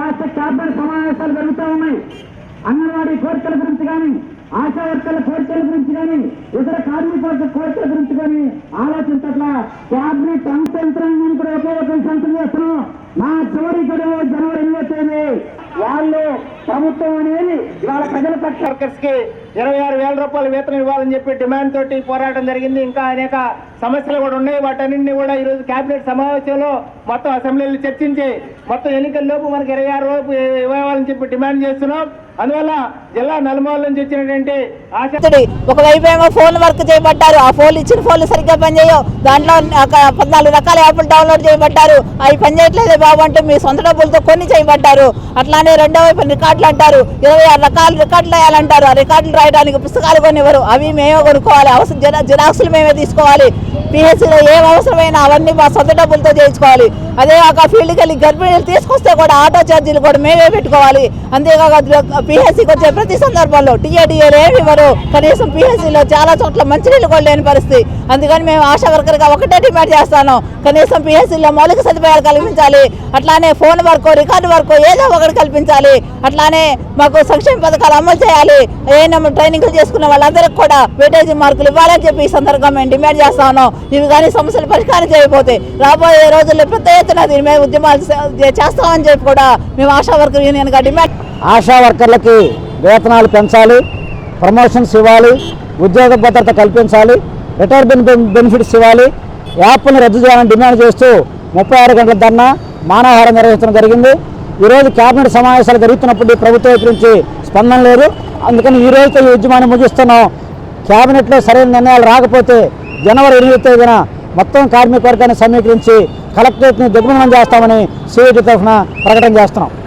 రాష్ట్ర క్యాబినెట్ సమావేశాలు జరుగుతూ ఉన్నాయి. అంగన్వాడీ కోరికల గురించి కానీ ఆశా వర్కర్ల కోరికల గురించి కానీ ఇతర కార్మిక వర్గ కోరికల గురించి కానీ ఆలోచించట్ల. క్యాబినెట్ అంతంత్రాన్ని కూడా ఒకే ఒక సంతం చేస్తున్నాం మా చివరి గడువు జనవరి ఇరవై వాళ్ళు ప్రభుత్వం అనేది ఇవాళ ప్రజల పక్ష వర్కర్స్కి ఇరవై ఆరు వేల రూపాయల వేతనం ఇవ్వాలని చెప్పి డిమాండ్ తోటి పోరాటం జరిగింది. ఇంకా అనేక సమస్యలు కూడా ఉన్నాయి. వాటన్నింటినీ కూడా ఈ రోజు కేబినెట్ సమావేశంలో మొత్తం అసెంబ్లీలో చర్చించి మొత్తం ఎన్నికల్లోపు మనకి ఇరవై ఆరు రూపాయలు ఇవ్వాలని చెప్పి డిమాండ్ చేస్తున్నాం. అందువల్ల జిల్లా నలుమూల నుంచి వచ్చినటువంటి ఆశ ఒకవైపు ఏమో ఫోన్ వర్క్ చేయబడ్డారు. ఆ ఫోన్లు ఇచ్చిన ఫోన్లు సరిగ్గా పనిచేయవు. దాంట్లో ఒక పద్నాలుగు రకాల యాప్లు డౌన్లోడ్ చేయబడ్డారు. అవి పనిచేయట్లేదు బాబు అంటే మీ సొంత డబ్బులతో కొన్ని చేయబడ్డారు. అట్లానే రెండో వైపు రికార్డులు అంటారు. ఇరవై ఆరు రకాల రికార్డులు వేయాలంటారు. ఆ రికార్డులు రాయడానికి పుస్తకాలు కొనివ్వరు. అవి మేమే కొనుక్కోవాలి. అవసరం జెరా- జిరాక్సులు మేమే తీసుకోవాలి. పిహెచ్సిలో ఏం అవసరమైనా అవన్నీ మా సొంత డబ్బులతో చేయించుకోవాలి. అదే కాక ఫీల్డ్కి వెళ్ళి గర్భిణీలు తీసుకొస్తే కూడా ఆటో ఛార్జీలు కూడా మేమే పెట్టుకోవాలి. అంతేకాక పిహెచ్సికి వచ్చే ప్రతి సందర్భంలో టీఏడీఏలు ఏమి ఇవ్వరు. కనీసం పిహెచ్సిలో చాలా చోట్ల మంచినీళ్ళు కూడా లేని పరిస్థితి. అందుకని మేము ఆశా వర్కర్గా ఒకటే డిమాండ్ చేస్తాను. కనీసం పిహెచ్సిలో మౌలిక సదుపాయాలు కల్పించాలి. అట్లానే ఫోన్ వర్క్ రికార్డు వర్క్ ఏదో ఒకటి కల్పించాలి. అట్లానే మాకు సంక్షేమ పథకాలు అమలు చేయాలి. ఏఎన్ఎం ట్రైనింగ్లు చేసుకున్న వాళ్ళందరికీ కూడా వెయిటేజీ మార్కులు ఇవ్వాలని చెప్పి ఈ సందర్భంగా మేము డిమాండ్ చేస్తాను. ఇవి కానీ సమస్యలు పరిష్కారం చేయకపోతే రాబోయే రోజుల్లో ప్రత్యేక ఎత్తున దీని మీద ఉద్యమాలు చేస్తామని చెప్పి కూడా మేము ఆశా వర్కర్ యూనియన్గా డిమాండ్ ఆశా వర్కర్లకి వేతనాలు పెంచాలి ప్రమోషన్స్ ఇవ్వాలి ఉద్యోగ భద్రత కల్పించాలి రిటైర్మెంట్ బెనిఫిట్స్ ఇవ్వాలి యాప్ను రద్దు చేయాలని డిమాండ్ చేస్తూ ముప్పై ఆరు గంటల ధర్నా మానవహారం నిర్వహించడం జరిగింది. ఈరోజు కేబినెట్ సమావేశాలు జరుగుతున్నప్పుడు ప్రభుత్వం వైపు నుంచి స్పందన లేదు. అందుకని ఈ రోజుతో ఈ ఉద్యమాన్ని ముగిస్తున్నాం. కేబినెట్లో సరైన నిర్ణయాలు రాకపోతే జనవరి ఎనిమిది తేదీన మొత్తం కార్మిక వర్గాన్ని సమీకరించి కలెక్టరేట్ని దిగ్బంధనం చేస్తామని సిఐటి తరఫున ప్రకటన చేస్తున్నాం.